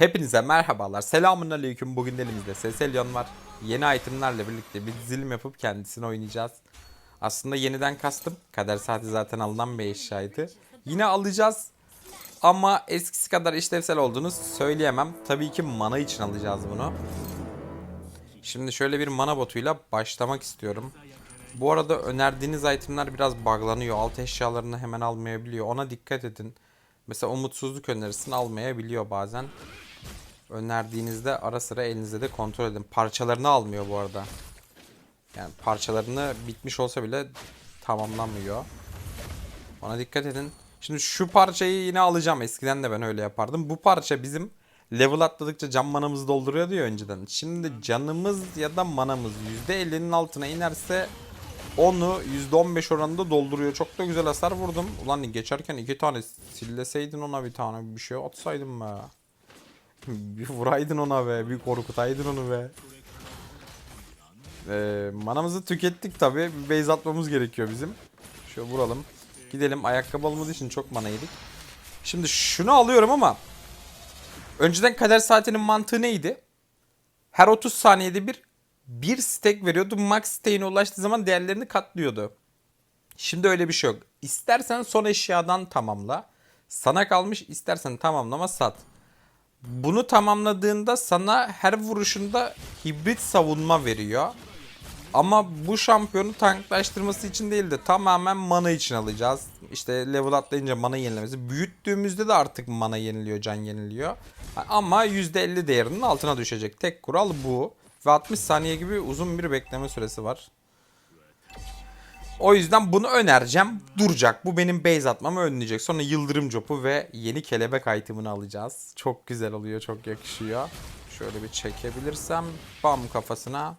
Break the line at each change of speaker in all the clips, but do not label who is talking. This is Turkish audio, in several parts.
Hepinize merhabalar. Selamun aleyküm. Bugün elimizde Seselion var. Yeni itemlerle birlikte bir dizilim yapıp kendisini oynayacağız. Aslında yeniden kastım. Kader saati zaten alınan bir eşyaydı. Yine alacağız. Ama eskisi kadar işlevsel olduğunu söyleyemem. Tabii ki mana için alacağız bunu. Şimdi şöyle bir mana botuyla başlamak istiyorum. Bu arada önerdiğiniz itemler biraz buglanıyor. Alt eşyalarını hemen almayabiliyor. Ona dikkat edin. Mesela umutsuzluk önerisini almayabiliyor bazen. Önerdiğinizde ara sıra elinizde de kontrol edin. Parçalarını almıyor bu arada. Yani parçalarını bitmiş olsa bile tamamlamıyor. Ona dikkat edin. Şimdi şu parçayı yine alacağım. Eskiden de ben öyle yapardım. Bu parça bizim level atladıkça can manamızı dolduruyordu ya önceden. Şimdi canımız ya da manamız %50'nin altına inerse onu %15 oranında dolduruyor. Çok da güzel hasar vurdum. Ulan geçerken iki tane silleseydin ona bir tane bir şey atsaydın be. Bir vuraydın ona be. Bir korkutaydın onu be. Ee, manamızı tükettik tabi. Bir base atmamız gerekiyor bizim. Şöyle vuralım. Gidelim. Ayakkabı almadığı için çok mana yedik. Şimdi şunu alıyorum ama önceden kader saatinin mantığı neydi? Her 30 saniyede bir bir stack veriyordu. Max stack'ine ulaştığı zaman değerlerini katlıyordu. Şimdi öyle bir şey yok. İstersen son eşyadan tamamla. Sana kalmış istersen tamamlama sat. Bunu tamamladığında sana her vuruşunda hibrit savunma veriyor. Ama bu şampiyonu tanklaştırması için değil de tamamen mana için alacağız. İşte level atlayınca mana yenilemesi. Büyüttüğümüzde de artık mana yeniliyor, can yeniliyor. Ama %50 değerinin altına düşecek. Tek kural bu. Ve 60 saniye gibi uzun bir bekleme süresi var. O yüzden bunu önereceğim. Duracak. Bu benim base atmamı önleyecek. Sonra yıldırım copu ve yeni kelebek item'ını alacağız. Çok güzel oluyor. Çok yakışıyor. Şöyle bir çekebilirsem. Bam kafasına.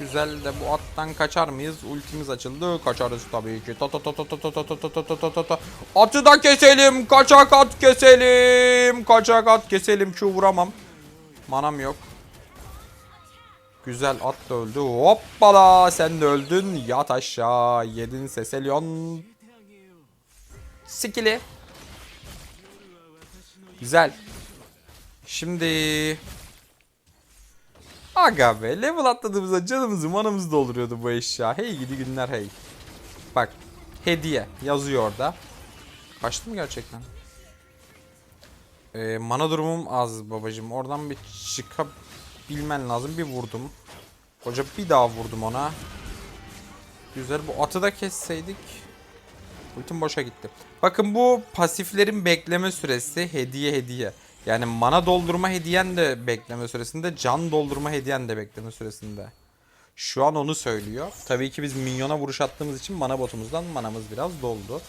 Güzel de bu attan kaçar mıyız? Ultimiz açıldı. Kaçarız tabii ki. Ta ta ta ta ta ta ta ta ta ta ta ta ta ta. Atı da keselim. Kaçak at keselim. Kaçak at keselim. Şu vuramam. Manam yok. Güzel at da öldü. Hoppala sen de öldün. Yat aşağı. Yedin Seselion. Skili. Güzel. Şimdi Aga be level atladığımızda canımızı manamızı dolduruyordu bu eşya. Hey gidi günler hey. Bak hediye yazıyor orada. Kaçtı mı gerçekten? Ee, mana durumum az babacım. Oradan bir çıkabilmen lazım. Bir vurdum. Hoca bir daha vurdum ona. Güzel bu atı da kesseydik. Ultim boşa gitti. Bakın bu pasiflerin bekleme süresi hediye hediye. Yani mana doldurma hediyen de bekleme süresinde, can doldurma hediyen de bekleme süresinde. Şu an onu söylüyor. Tabii ki biz minyona vuruş attığımız için mana botumuzdan manamız biraz doldu.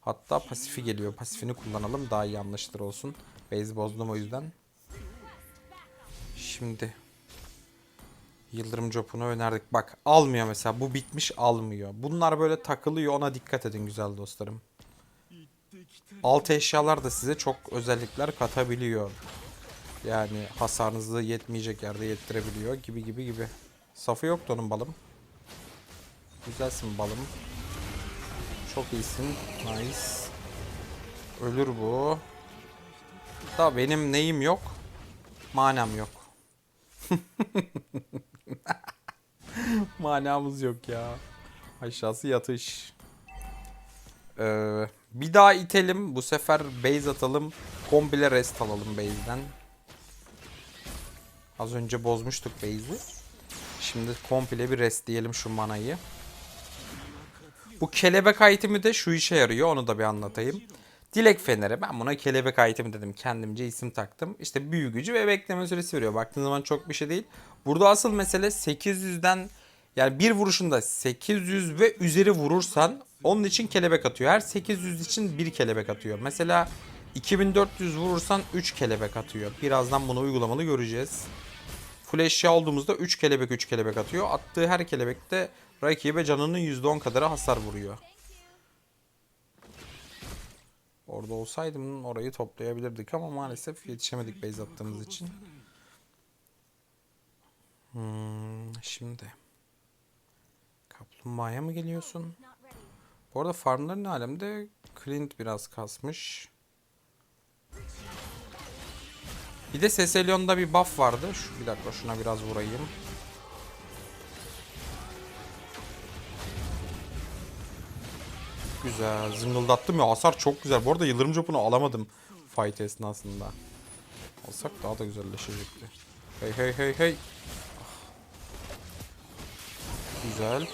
Hatta pasifi geliyor. Pasifini kullanalım daha iyi anlaşılır olsun. Base bozdum o yüzden. Şimdi Yıldırım Cop'unu önerdik. Bak almıyor mesela. Bu bitmiş almıyor. Bunlar böyle takılıyor. Ona dikkat edin güzel dostlarım. Alt eşyalar da size çok özellikler katabiliyor. Yani hasarınızı yetmeyecek yerde yettirebiliyor gibi gibi gibi. Safı yoktu onun balım. Güzelsin balım. Çok iyisin. Nice. Ölür bu. Da benim neyim yok? Manam yok. Manamız yok ya. Aşağısı yatış. Ee, bir daha itelim. Bu sefer base atalım. Komple rest alalım base'den. Az önce bozmuştuk base'i. Şimdi komple bir rest diyelim şu manayı. Bu kelebek itemi de şu işe yarıyor. Onu da bir anlatayım. Dilek feneri. Ben buna kelebek itemi dedim. Kendimce isim taktım. İşte büyü gücü ve bekleme süresi veriyor. Baktığın zaman çok bir şey değil. Burada asıl mesele 800'den yani bir vuruşunda 800 ve üzeri vurursan onun için kelebek atıyor. Her 800 için bir kelebek atıyor. Mesela 2400 vurursan 3 kelebek atıyor. Birazdan bunu uygulamalı göreceğiz. Full eşya olduğumuzda 3 kelebek 3 kelebek atıyor. Attığı her kelebekte rakibe canının %10 kadarı hasar vuruyor. Orada olsaydım orayı toplayabilirdik ama maalesef yetişemedik base attığımız için. Hmm, şimdi kaplumbağaya mı geliyorsun? Bu arada farmların alemde Clint biraz kasmış. Bir de Seselyon'da bir buff vardı. Şu, bir dakika şuna biraz vurayım. Güzel. Zıngıldattım ya. Hasar çok güzel. Bu arada Yıldırım Cop'unu alamadım fight esnasında. Alsak daha da güzelleşecekti. Hey hey hey hey. Güzel.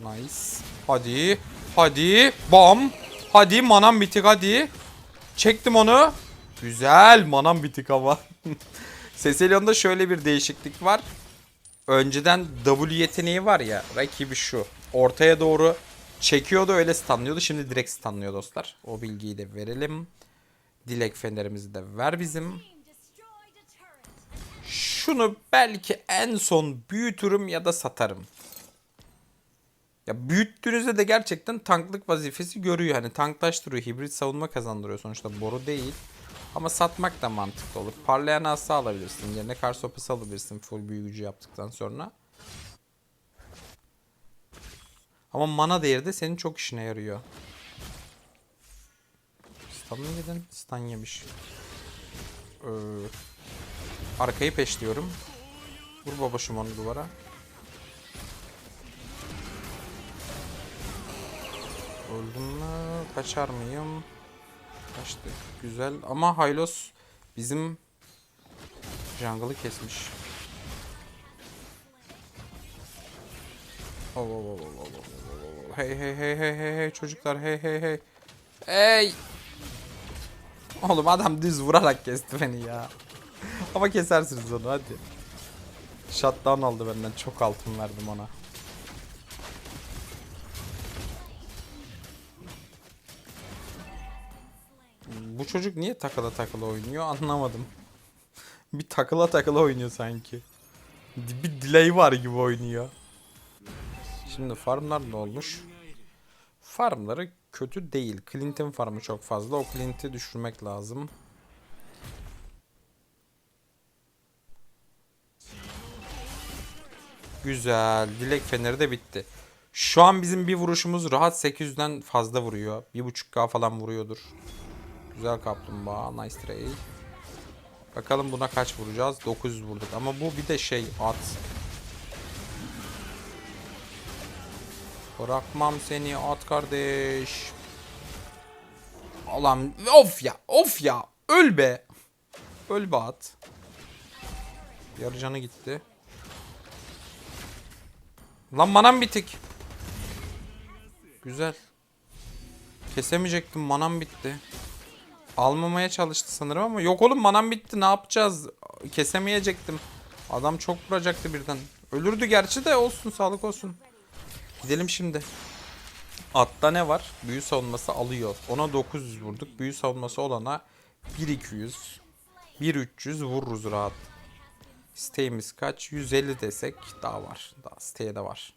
Nice. Hadi. Hadi. Bam. Hadi manam bitik hadi. Çektim onu. Güzel. Manam bitik ama. Seselyon'da şöyle bir değişiklik var. Önceden W yeteneği var ya. Rakibi şu. Ortaya doğru çekiyordu öyle stunlıyordu. Şimdi direkt stunlıyor dostlar. O bilgiyi de verelim. Dilek fenerimizi de ver bizim. Şunu belki en son büyütürüm ya da satarım. Ya büyüttüğünüzde de gerçekten tanklık vazifesi görüyor. Hani tanklaştırıyor, hibrit savunma kazandırıyor sonuçta boru değil. Ama satmak da mantıklı olur. Parlayan asa alabilirsin. Yerine kar sopası alabilirsin full büyücü yaptıktan sonra. Ama mana değeri de senin çok işine yarıyor. Stun mı yedin? Stun yemiş. Ee, arkayı peşliyorum. Vur babacım onu duvara. Öldüm mü? Kaçar mıyım? Kaçtık. Güzel. Ama Hylos bizim jungle'ı kesmiş. Oh, oh, oh, oh, oh. Hey hey hey hey hey hey çocuklar hey hey hey. Hey! Oğlum adam düz vurarak kesti beni ya. Ama kesersiniz onu hadi. Shutdown aldı benden. Çok altın verdim ona. Bu çocuk niye takıla takıla oynuyor anlamadım. bir takıla takıla oynuyor sanki. Bir delay var gibi oynuyor. Şimdi farmlar ne olmuş? Farmları kötü değil. Clint'in farmı çok fazla. O Clint'i düşürmek lazım. Güzel. Dilek feneri de bitti. Şu an bizim bir vuruşumuz rahat 800'den fazla vuruyor. 1.5k falan vuruyordur. Güzel kaplumbağa. Nice tray. Bakalım buna kaç vuracağız? 900 vurduk. Ama bu bir de şey at. Bırakmam seni at kardeş. Allah'ım of ya of ya öl be. Öl be at. Yarı canı gitti. Lan manam bitik. Güzel. Kesemeyecektim manam bitti. Almamaya çalıştı sanırım ama yok oğlum manam bitti ne yapacağız? Kesemeyecektim. Adam çok vuracaktı birden. Ölürdü gerçi de olsun sağlık olsun. Gidelim şimdi. Atta ne var? Büyü savunması alıyor. Ona 900 vurduk. Büyü savunması olana 1200. 1300 vururuz rahat. Siteğimiz kaç? 150 desek daha var. Daha siteye de var.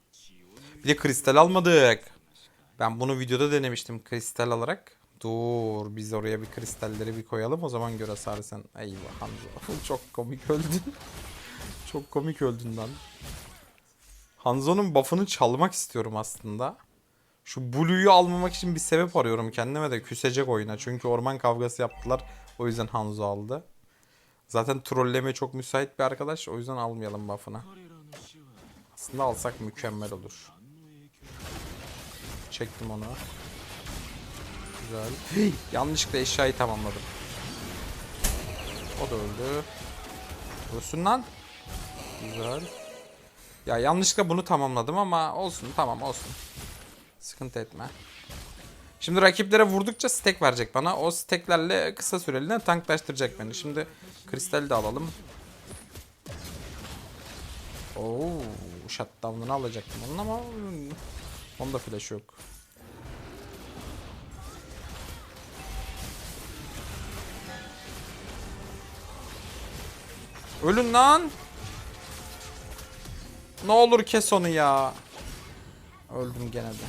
Bir de kristal almadık. Ben bunu videoda denemiştim kristal alarak. Dur biz oraya bir kristalleri bir koyalım o zaman göre sarı sen. Eyvah Hanzo. Çok komik öldün. Çok komik öldün lan. Hanzo'nun buff'ını çalmak istiyorum aslında. Şu Blue'yu almamak için bir sebep arıyorum kendime de küsecek oyuna. Çünkü orman kavgası yaptılar. O yüzden Hanzo aldı. Zaten trollemeye çok müsait bir arkadaş. O yüzden almayalım buff'ını. Aslında alsak mükemmel olur. Çektim onu. Güzel. Yanlışlıkla eşyayı tamamladım. O da öldü. Ölsün lan. Güzel. Ya yanlışlıkla bunu tamamladım ama olsun tamam olsun. Sıkıntı etme. Şimdi rakiplere vurdukça stack verecek bana. O stacklerle kısa süreliğine tanklaştıracak beni. Şimdi kristal de alalım. Oo, shutdown'unu alacaktım onun ama onda flash yok. Ölün lan. Ne olur kes onu ya. Öldüm gene de.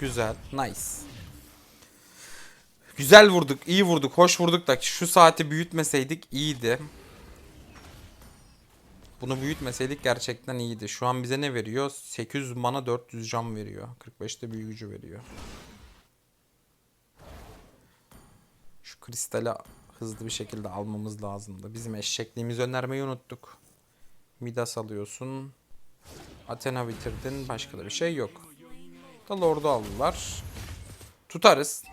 Güzel. Nice. Güzel vurduk. iyi vurduk. Hoş vurduk da şu saati büyütmeseydik iyiydi. Bunu büyütmeseydik gerçekten iyiydi. Şu an bize ne veriyor? 800 mana 400 cam veriyor. 45'te büyücü veriyor. Şu kristali hızlı bir şekilde almamız lazımdı. Bizim eşekliğimizi önermeyi unuttuk. Midas alıyorsun. Athena bitirdin. Başka da bir şey yok. Da Lord'u aldılar. Tutarız.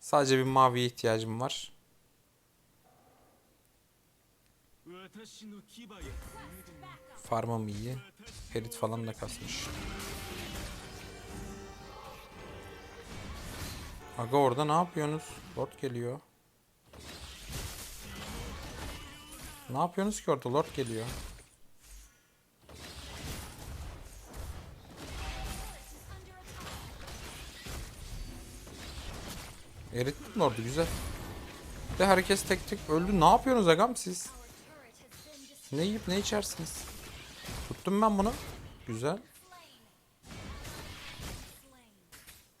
Sadece bir maviye ihtiyacım var. Farmam iyi. Ferit falan da kasmış. Aga orada ne yapıyorsunuz? Lord geliyor. Ne yapıyorsunuz ki orada? Lord geliyor. Erittim Lord'u güzel. De herkes tek tek öldü. Ne yapıyorsunuz agam siz? Ne yiyip ne içersiniz? Tuttum ben bunu. Güzel.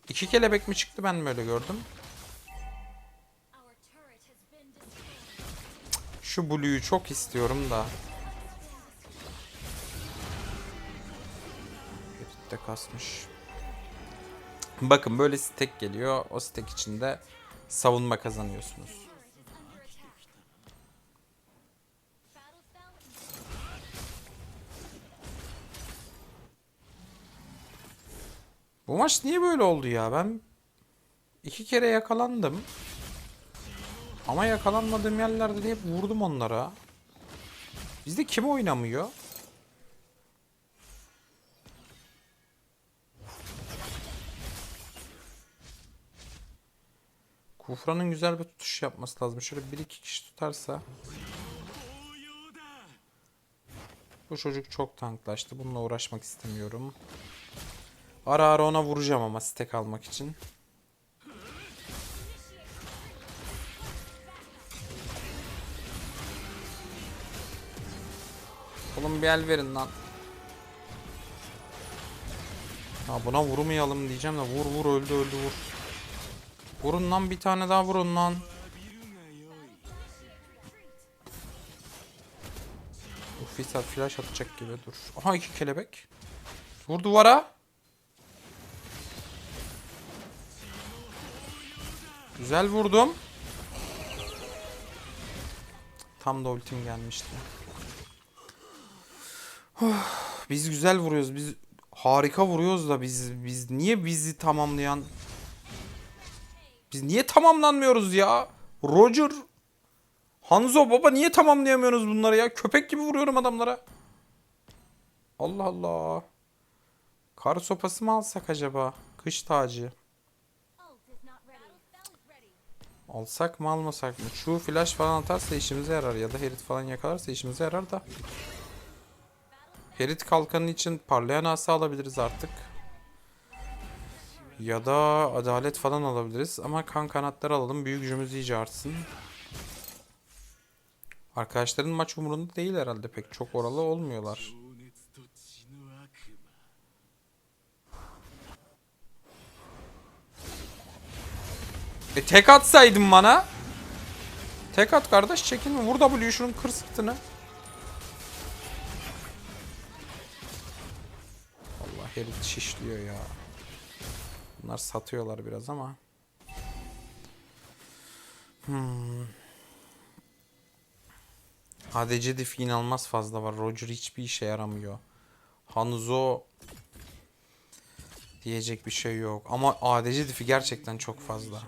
İki kelebek mi çıktı ben mi öyle gördüm? Şu Blue'yu çok istiyorum da. Herif de kasmış. Bakın böyle stack geliyor. O stack içinde savunma kazanıyorsunuz. Bu maç niye böyle oldu ya? Ben iki kere yakalandım. Ama yakalanmadığım yerlerde de hep vurdum onlara. Bizde kim oynamıyor? Kufra'nın güzel bir tutuş yapması lazım. Şöyle bir iki kişi tutarsa. Bu çocuk çok tanklaştı. Bununla uğraşmak istemiyorum. Ara ara ona vuracağım ama stack almak için. Oğlum bir el verin lan. Ya buna vurmayalım diyeceğim de vur vur öldü öldü vur. Vurun lan bir tane daha vurun lan. Ufisat flash atacak gibi dur. Aha iki kelebek. Vur duvara. Güzel vurdum. Tam da ultim gelmişti. Biz güzel vuruyoruz. Biz harika vuruyoruz da biz biz niye bizi tamamlayan biz niye tamamlanmıyoruz ya? Roger Hanzo baba niye tamamlayamıyoruz bunları ya? Köpek gibi vuruyorum adamlara. Allah Allah. Kar sopası mı alsak acaba? Kış tacı. Alsak mı almasak mı? Şu flash falan atarsa işimize yarar ya da Herit falan yakalarsa işimize yarar da. Herit kalkanı için parlayan asa alabiliriz artık. Ya da adalet falan alabiliriz. Ama kan kanatları alalım. Büyük gücümüz iyice artsın. Arkadaşların maç umurunda değil herhalde pek. Çok oralı olmuyorlar. E tek atsaydın bana. Tek at kardeş çekinme. Vur W'yu şunun kır sırtını. Herif şişliyor ya. Bunlar satıyorlar biraz ama. Hmm. ADC difi inanılmaz fazla var. Roger hiçbir işe yaramıyor. Hanzo diyecek bir şey yok. Ama ADC difi gerçekten çok fazla.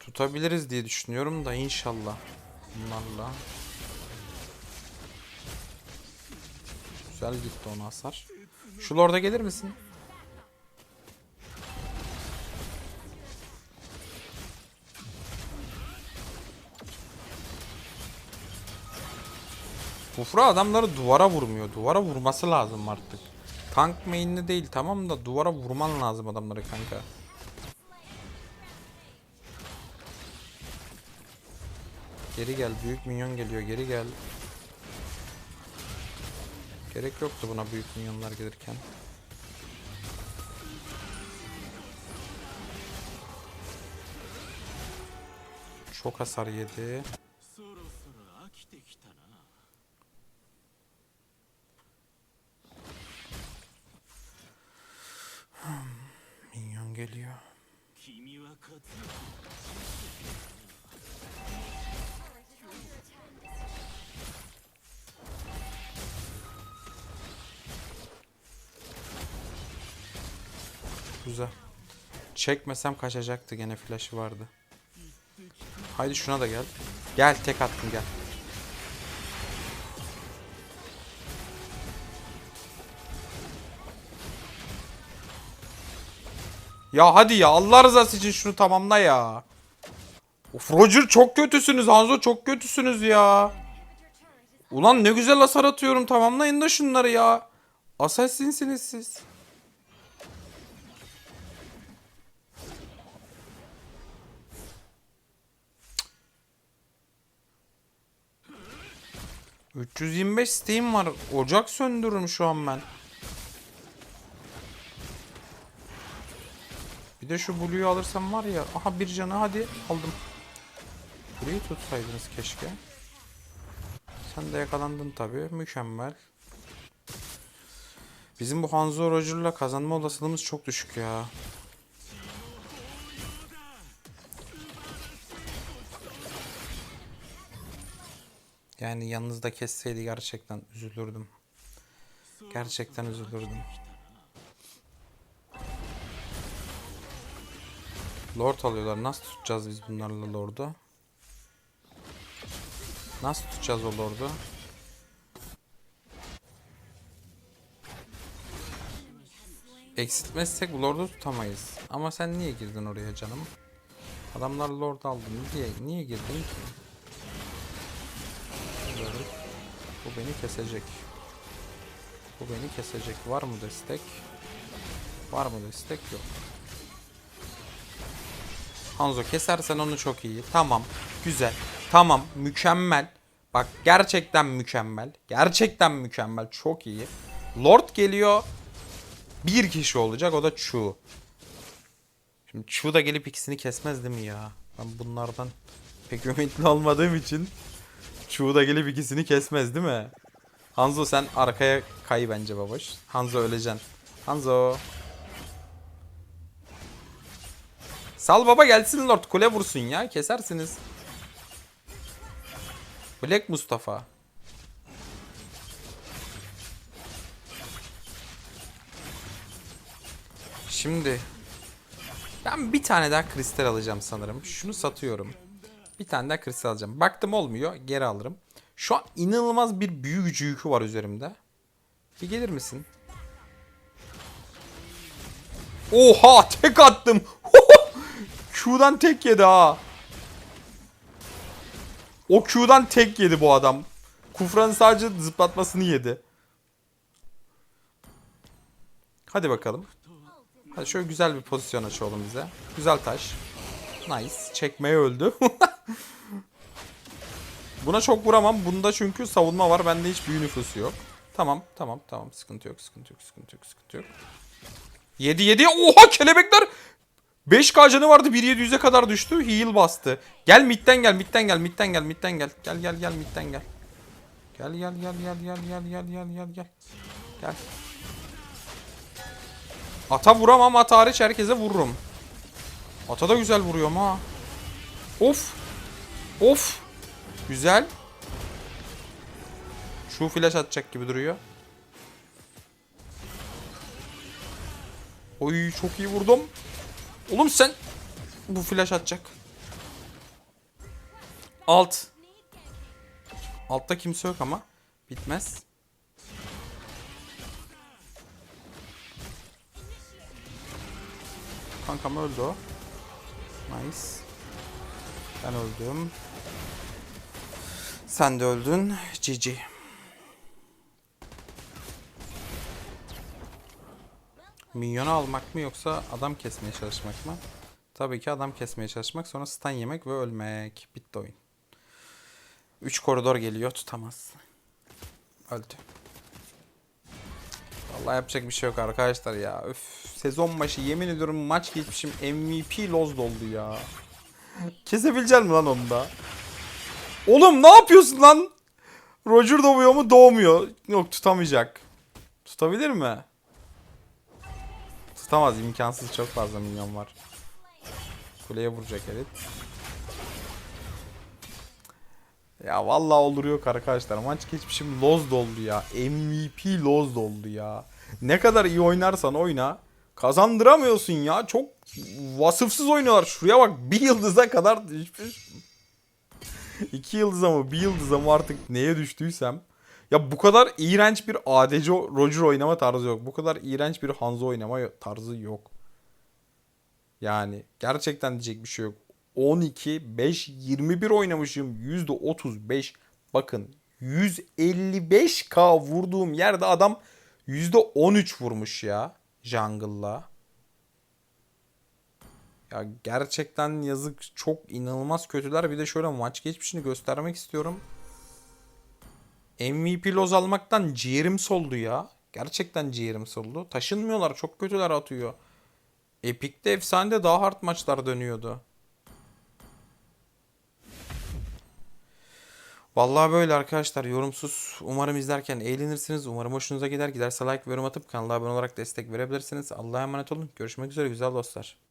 Tutabiliriz diye düşünüyorum da inşallah. Bunlarla. Güzel gitti ona hasar. Şu lorda gelir misin? Kufra adamları duvara vurmuyor. Duvara vurması lazım artık. Tank main'li değil tamam da duvara vurman lazım adamları kanka. Geri gel. Büyük minyon geliyor. Geri gel. Gerek yoktu buna büyük minyonlar gelirken. Çok hasar yedi. Çekmesem kaçacaktı gene flash'ı vardı. Haydi şuna da gel. Gel tek attım gel. Ya hadi ya Allah rızası için şunu tamamla ya. Of Roger çok kötüsünüz Hanzo çok kötüsünüz ya. Ulan ne güzel hasar atıyorum tamamlayın da şunları ya. Assassin'siniz siz. ...325 Steam var. Ocak söndürürüm şu an ben. Bir de şu Blue'yu alırsam var ya... ...aha bir canı hadi aldım. Blue'yu tutsaydınız keşke. Sen de yakalandın tabii. Mükemmel. Bizim bu Hanzo Roger'la kazanma olasılığımız çok düşük ya. Yani yanınızda kesseydi gerçekten üzülürdüm. Gerçekten üzülürdüm. Lord alıyorlar. Nasıl tutacağız biz bunlarla Lord'u? Nasıl tutacağız o Lord'u? Eksiltmezsek Lord'u tutamayız. Ama sen niye girdin oraya canım? Adamlar Lord aldı. Niye, niye girdin ki? Beni kesecek. Bu beni kesecek. Var mı destek? Var mı destek? Yok. Hanzo kesersen onu çok iyi. Tamam. Güzel. Tamam. Mükemmel. Bak gerçekten mükemmel. Gerçekten mükemmel. Çok iyi. Lord geliyor. Bir kişi olacak. O da Chu. Şimdi Chu da gelip ikisini kesmez mi ya? Ben bunlardan pek ümitli olmadığım için Chu da gelip ikisini kesmez değil mi? Hanzo sen arkaya kay bence baboş. Hanzo öleceksin. Hanzo. Sal baba gelsin Lord kule vursun ya kesersiniz. Black Mustafa. Şimdi ben bir tane daha kristal alacağım sanırım. Şunu satıyorum. Bir tane daha kristal alacağım. Baktım olmuyor. Geri alırım. Şu an inanılmaz bir büyü yükü var üzerimde. Bir gelir misin? Oha tek attım. Q'dan tek yedi ha. O Q'dan tek yedi bu adam. Kufranın sadece zıplatmasını yedi. Hadi bakalım. Hadi şöyle güzel bir pozisyon aç oğlum bize. Güzel taş. Nice. Çekmeye öldü. Buna çok vuramam. Bunda çünkü savunma var. Bende hiç büyü nüfusu yok. Tamam tamam tamam. Sıkıntı yok sıkıntı yok sıkıntı yok sıkıntı yok. 7 7. Oha kelebekler. 5k canı vardı 1.700'e kadar düştü. Heal bastı. Gel midden gel midden gel midden gel midden gel. Gel gel gel midden gel. Gel gel gel gel gel gel gel gel gel gel. Gel. Ata vuramam at hariç herkese vururum. Ata da güzel vuruyorum ha. Of. Of. Güzel. Şu flash atacak gibi duruyor. Oy çok iyi vurdum. Oğlum sen bu flash atacak. Alt. Altta kimse yok ama bitmez. Kankam öldü o. Nice. Ben öldüm. Sen de öldün. GG. Minyonu almak mı yoksa adam kesmeye çalışmak mı? Tabii ki adam kesmeye çalışmak sonra stun yemek ve ölmek. Bitti oyun. 3 koridor geliyor tutamaz. Öldü. Vallahi yapacak bir şey yok arkadaşlar ya. Öf, sezon başı yemin ediyorum maç geçmişim MVP loz doldu ya. Kesebilecek mi lan onu da? Oğlum ne yapıyorsun lan? Roger doğuyor mu? Doğmuyor. Yok tutamayacak. Tutabilir mi? tutamaz. imkansız çok fazla minyon var. Kuleye vuracak evet. Ya vallahi olur yok arkadaşlar. Maç geçmişim loz doldu ya. MVP loz doldu ya. Ne kadar iyi oynarsan oyna. Kazandıramıyorsun ya. Çok vasıfsız oynuyorlar. Şuraya bak bir yıldıza kadar düşmüş. İki yıldıza mı bir yıldıza mı artık neye düştüysem. Ya bu kadar iğrenç bir ADC Roger oynama tarzı yok. Bu kadar iğrenç bir Hanzo oynama tarzı yok. Yani gerçekten diyecek bir şey yok. 12, 5, 21 oynamışım. %35. Bakın 155k vurduğum yerde adam %13 vurmuş ya. Jungle'la. Ya gerçekten yazık. Çok inanılmaz kötüler. Bir de şöyle maç geçmişini göstermek istiyorum. MVP loz almaktan ciğerim soldu ya. Gerçekten ciğerim soldu. Taşınmıyorlar. Çok kötüler atıyor. Epic'te efsanede daha hard maçlar dönüyordu. Vallahi böyle arkadaşlar yorumsuz. Umarım izlerken eğlenirsiniz. Umarım hoşunuza gider. Giderse like ve yorum atıp kanala abone olarak destek verebilirsiniz. Allah'a emanet olun. Görüşmek üzere güzel dostlar.